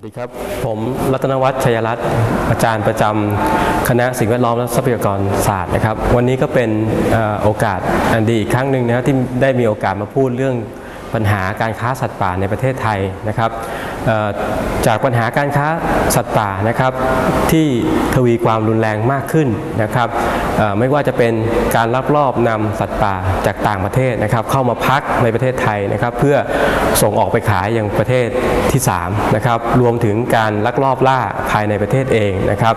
วัสดีครับ ผมรัตนวัฒน์ชัยรัตน์อาจารย์ประจำคณะสิ่งแวดล้อมและทรัพยากรศาสตร์นะครับ วันนี้ก็เป็นโอกาสอันดีอีกครั้งหนึ่งนะครับที่ได้มีโอกาสมาพูดเรื่องปัญหาการค้าสัตว์ป่าในประเทศไทยนะครับ จากปัญหาการค้าสัตว์ป่านะครับ ที่ทวีความรุนแรงมากขึ้นนะครับไม่ว่าจะเป็นการลักลอบนำสัตว์ป่าจากต่างประเทศนะครับ เข้ามาพักในประเทศไทยนะครับ เพื่อส่งออกไปขายยังประเทศที่3นะครับรวมถึงการลักลอบล่าภายในประเทศเองนะครับ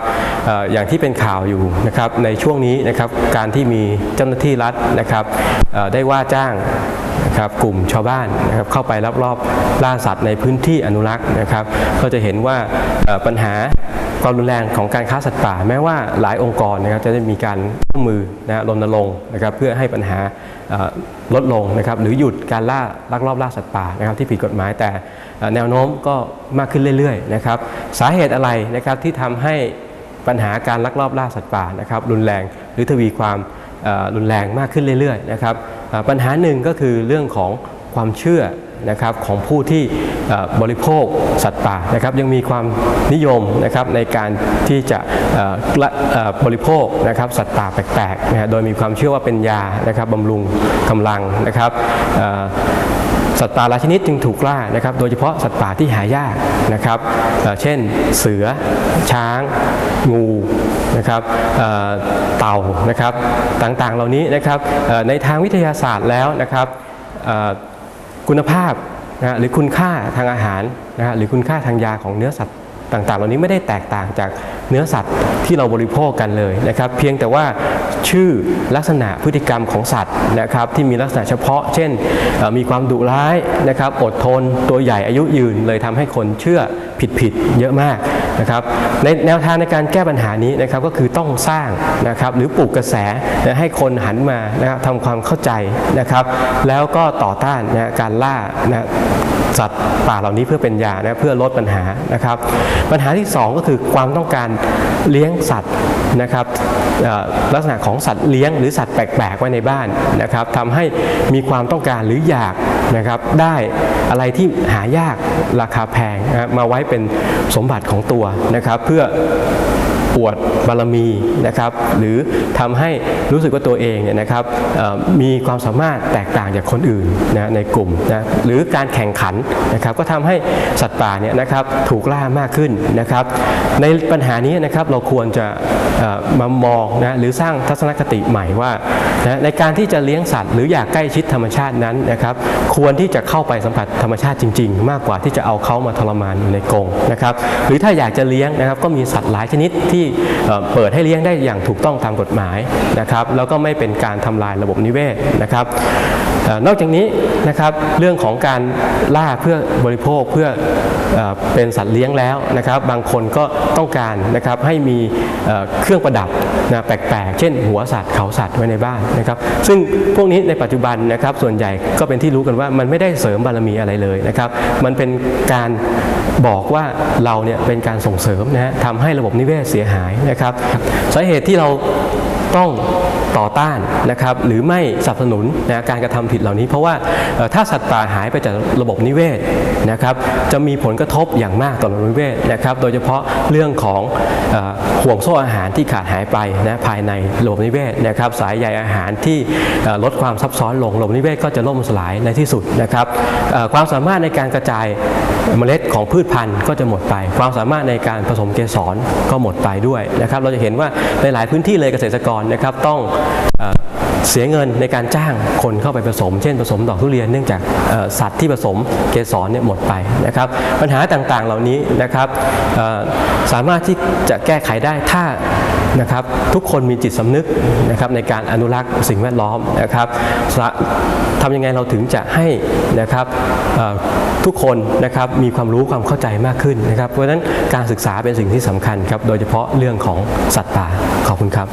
ออย่างที่เป็นข่าวอยู่นะครับในช่วงนี้นะครับการที่มีเจ้าหน้าที่รัฐนะครับได้ว่าจ้าง นะครับกลุ่มชาวบ้านนะครับเข้าไปลักลอบล่าสัตว์ในพื้นที่อนุรักษ์นะครับ ก็จะเห็นว่าปัญหาความรุนแรงของการค้าสัตว์ป่า แม้ว่าหลายองค์กรนะครับจะได้มีการร่วมมือนะรณรงค์นะครับเพื่อให้ปัญหาลดลงนะครับหรือหยุดการล่าลักลอบล่าสัตว์ป่านะครับที่ผิดกฎหมายแต่แนวโน้มก็มากขึ้นเรื่อยๆนะครับสาเหตุอะไรนะครับที่ทำให้ปัญหาการลักลอบล่าสัตว์ป่านะครับรุนแรงหรือทวีความรุนแรงมากขึ้นเรื่อยๆนะครับ ปัญหาหนึ่งก็คือเรื่องของความเชื่อนะครับของผู้ที่บริโภคสัตว์ป่านะครับยังมีความนิยมนะครับในการที่จะละบริโภคนะครับสัตว์ป่าแปลกๆนะโดยมีความเชื่อว่าเป็นยานะครับบำรุงกำลังนะครับ สัตว์ป่าหลายชนิดจึงถูกล่านะครับ โดยเฉพาะสัตว์ป่าที่หายากนะครับเเช่นเสือ ช้าง งูนะครับเต่านะครับต่างๆเหล่านี้นะครับในทางวิทยาศาสตร์แล้วนะครับคุณภาพนะฮะหรือคุณค่าทางอาหารนะฮะหรือคุณค่าทางยาของเนื้อสัตว์ต่างๆ เหล่านี้ไม่ได้แตกต่างจากเนื้อสัตว์ที่เราบริโภคกันเลยนะครับ เพียงแต่ว่าชื่อลักษณะพฤติกรรมของสัตว์นะครับที่มีลักษณะเฉพาะ เช่นมีความดุร้ายนะครับอดทนตัวใหญ่อายุยืนเลยทำให้คนเชื่อผิดๆเยอะมากนะครับในแนวทางในการแก้ปัญหานี้นะครับก็คือต้องสร้างนะครับหรือปลุกกระแสนะให้คนหันมานะครับทำความเข้าใจนะครับ แล้วก็ต่อต้านนะการล่านะสัตว์ป่าเหล่านี้เพื่อเป็นยานะเพื่อลดปัญหานะครับ ปัญหาที่ 2 ก็คือความต้องการเลี้ยงสัตว์นะครับลักษณะของสัตว์เลี้ยงหรือสัตว์แปลกๆไว้ในบ้านนะครับทำให้มีความต้องการหรืออยากนะครับได้อะไรที่หายากราคาแพงนะมาไว้เป็นสมบัติของตัวนะครับเพื่อ อวดบารมีนะครับ หรือทำให้รู้สึกว่าตัวเองเนี่ยนะครับมีความสามารถแตกต่างจากคนอื่นนะในกลุ่มนะหรือการแข่งขันนะครับก็ทำให้สัตว์ป่าเนี่ยนะครับถูกล่ามากขึ้นนะครับ ในปัญหานี้นะครับเราควรจะมามองนะหรือสร้างทัศนคติใหม่ว่านะในการที่จะเลี้ยงสัตว์ หรืออยากใกล้ชิดธรรมชาตินั้นนะครับ ควรที่จะเข้าไปสัมผัสธรรมชาติจริง ๆ มากกว่าที่จะเอาเขามาทรมานอยู่ในกรงนะครับ หรือถ้าอยากจะเลี้ยงนะครับก็มีสัตว์หลายชนิดที่เอ่เปิดให้เลี้ยงได้อย่างถูกต้องตามกฎหมายนะครับ แล้วก็ไม่เป็นการทำลายระบบนิเวศนะครับนอกจากนี้นะครับเรื่องของการล่าเพื่อบริโภคเพื่อ เป็นสัตว์เลี้ยงแล้วนะครับ บางคนก็ต้องการนะครับให้มีเอ่อเครื่องประดับนะแปลกๆ เช่น หัวสัตว์เขาสัตว์ไว้ในบ้านนะครับ ซึ่งพวกนี้ในปัจจุบันนะครับส่วนใหญ่ก็เป็นที่รู้กันว่ามันไม่ได้เสริมบารมีอะไรเลยนะครับ มันเป็นการบอกว่าเราเนี่ยเป็นการส่งเสริมนะฮะทำให้ระบบนิเวศเสียหายนะครับสาเหตุที่เรา ต้องต่อต้านนะครับหรือไม่สนับสนุนนะการกระทำผิดเหล่านี้ เพราะว่าถ้าสัตว์ป่าหายไปจากระบบนิเวศนะครับจะมีผลกระทบอย่างมากต่อระบบนิเวศนะครับโดยเฉพาะเรื่องของห่วงโซ่อาหารที่ขาดหายไปนะภายในระบบนิเวศนะครับสายใยอาหารที่ลดความซับซ้อนลงระบบนิเวศก็จะล่มสลายในที่สุดนะครับความสามารถในการกระจายเมล็ดของพืชพันธุ์ก็จะหมดไป ความสามารถในการผสมเกสรก็หมดไปด้วยนะครับเราจะเห็นว่าในหลายพื้นที่เลยเกษตรกรนะครับต้องเอเสียเงินในการจ้างคนเข้าไปผสม เช่นผสมดอกทุเรียนเนื่องจากสัตว์ที่ผสมเกสรเนี่ยหมดไปนะครับ ปัญหาต่างๆเหล่านี้นะครับสามารถที่จะแก้ไขได้ถ้า นะครับทุกคนมีจิตสำนึกนะครับในการอนุรักษ์สิ่งแวดล้อมนะครับสะทำยังไงเราถึงจะให้นะครับทุกคนนะครับมีความรู้ความเข้าใจมากขึ้นนะครับ เพราะฉะนั้นการศึกษาเป็นสิ่งที่สำคัญครับโดยเฉพาะเรื่องของสัตว์ป่าขอบคุณครับ